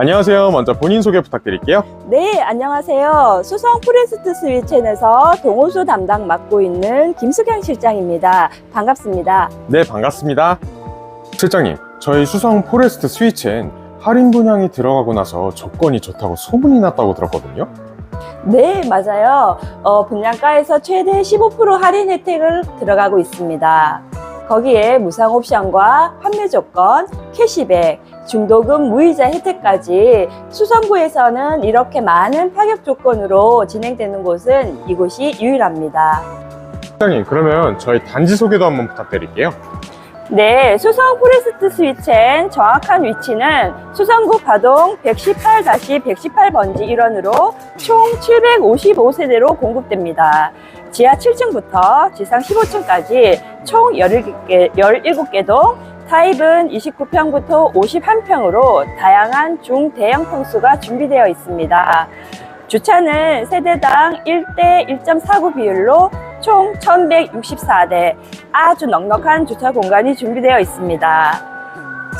안녕하세요. 먼저 본인 소개 부탁드릴게요. 네, 안녕하세요. 수성 포레스트 스위첸에서 동호수 담당 맡고 있는 김수경 실장입니다. 반갑습니다. 네, 반갑습니다. 실장님, 저희 수성 포레스트 스위치엔 할인 분양이 들어가고 나서 조건이 좋다고 소문이 났다고 들었거든요. 네, 맞아요. 어, 분양가에서 최대 15% 할인 혜택을 들어가고 있습니다. 거기에 무상 옵션과 판매 조건, 캐시백, 중도금 무이자 혜택까지 수성구에서는 이렇게 많은 파격 조건으로 진행되는 곳은 이곳이 유일합니다. 실장님, 그러면 저희 단지 소개도 한번 부탁드릴게요. 네, 수성 포레스트 스위첸 정확한 위치는 수성구 가동 118-118번지 일원으로 총 755세대로 공급됩니다. 지하 7층부터 지상 15층까지 총 17개, 17개 동, 타입은 29평부터 51평으로 다양한 중대형 평수가 준비되어 있습니다. 주차는 세대당 1대 1.49 비율로 총 1164대 아주 넉넉한 주차 공간이 준비되어 있습니다.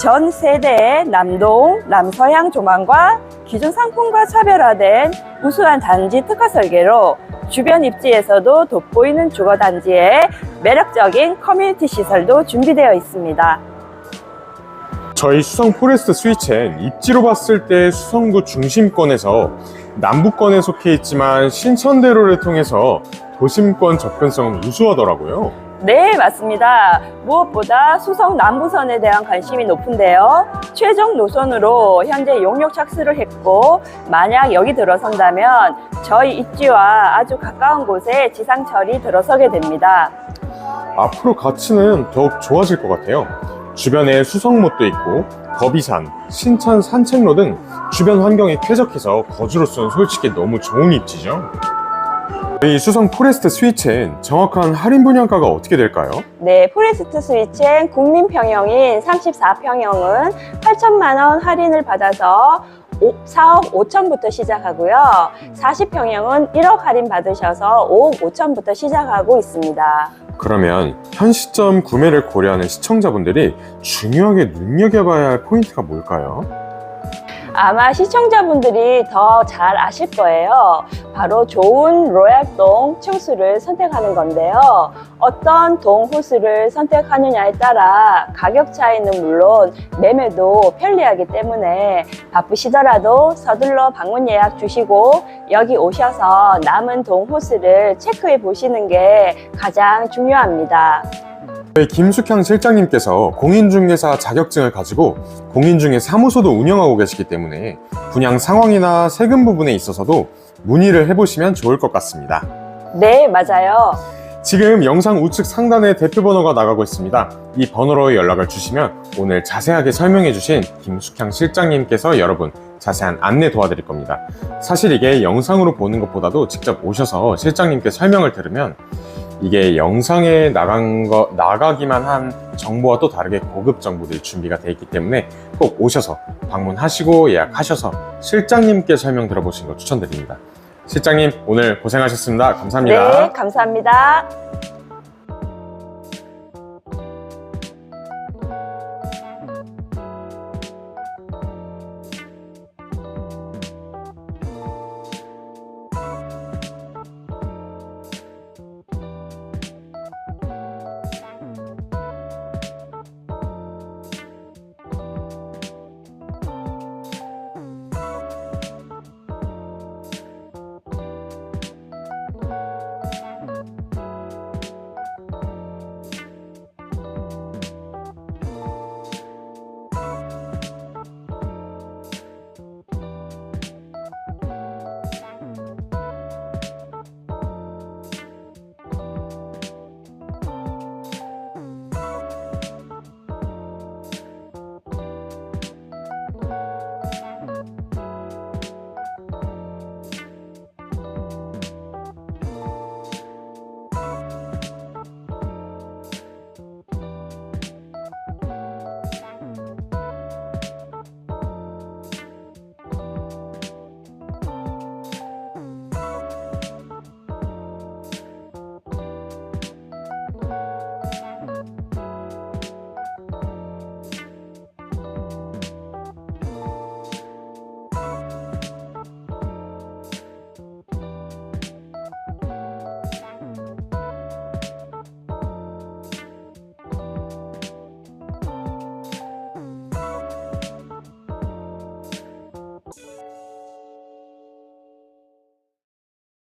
전 세대 남동, 남서향 조망과 기존 상품과 차별화된 우수한 단지 특화 설계로 주변 입지에서도 돋보이는 주거 단지에 매력적인 커뮤니티 시설도 준비되어 있습니다. 저희 수성 포레스트 스위치엔 입지로 봤을 때 수성구 중심권에서 남부권에 속해 있지만 신천대로를 통해서 도심권 접근성은 우수하더라고요. 네, 맞습니다. 무엇보다 수성 남부선에 대한 관심이 높은데요. 최종 노선으로 현재 용역 착수를 했고, 만약 여기 들어선다면 저희 입지와 아주 가까운 곳에 지상철이 들어서게 됩니다. 앞으로 가치는 더욱 좋아질 것 같아요. 주변에 수성못도 있고 거비산, 신천 산책로 등 주변 환경이 쾌적해서 거주로서는 솔직히 너무 좋은 입지죠. 이 수성 포레스트 스위치엔 정확한 할인 분양가가 어떻게 될까요? 네, 포레스트 스위치엔 국민 평형인 34평형은 8천만 원 할인을 받아서 4억 5천부터 시작하고요. 40평형은 1억 할인 받으셔서 5억 5천부터 시작하고 있습니다. 그러면 현 시점 구매를 고려하는 시청자분들이 중요하게 눈여겨봐야 할 포인트가 뭘까요? 아마 시청자분들이 더 잘 아실 거예요. 바로 좋은 로얄동 층수를 선택하는 건데요. 어떤 동 호수를 선택하느냐에 따라 가격 차이는 물론 매매도 편리하기 때문에 바쁘시더라도 서둘러 방문 예약 주시고 여기 오셔서 남은 동 호수를 체크해 보시는 게 가장 중요합니다. 김숙향 실장님께서 공인중개사 자격증을 가지고 공인중개 사무소도 운영하고 계시기 때문에 분양 상황이나 세금 부분에 있어서도 문의를 해보시면 좋을 것 같습니다. 네, 맞아요. 지금 영상 우측 상단에 대표 번호가 나가고 있습니다. 이 번호로 연락을 주시면 오늘 자세하게 설명해 주신 김숙향 실장님께서 여러분 자세한 안내 도와드릴 겁니다. 사실 이게 영상으로 보는 것보다도 직접 오셔서 실장님께 설명을 들으면 이게 영상에 나간 거, 나가기만 한 정보와 또 다르게 고급 정보들이 준비가 되어 있기 때문에 꼭 오셔서 방문하시고 예약하셔서 실장님께 설명 들어보시는 거 추천드립니다. 실장님 오늘 고생하셨습니다. 감사합니다. 네, 감사합니다.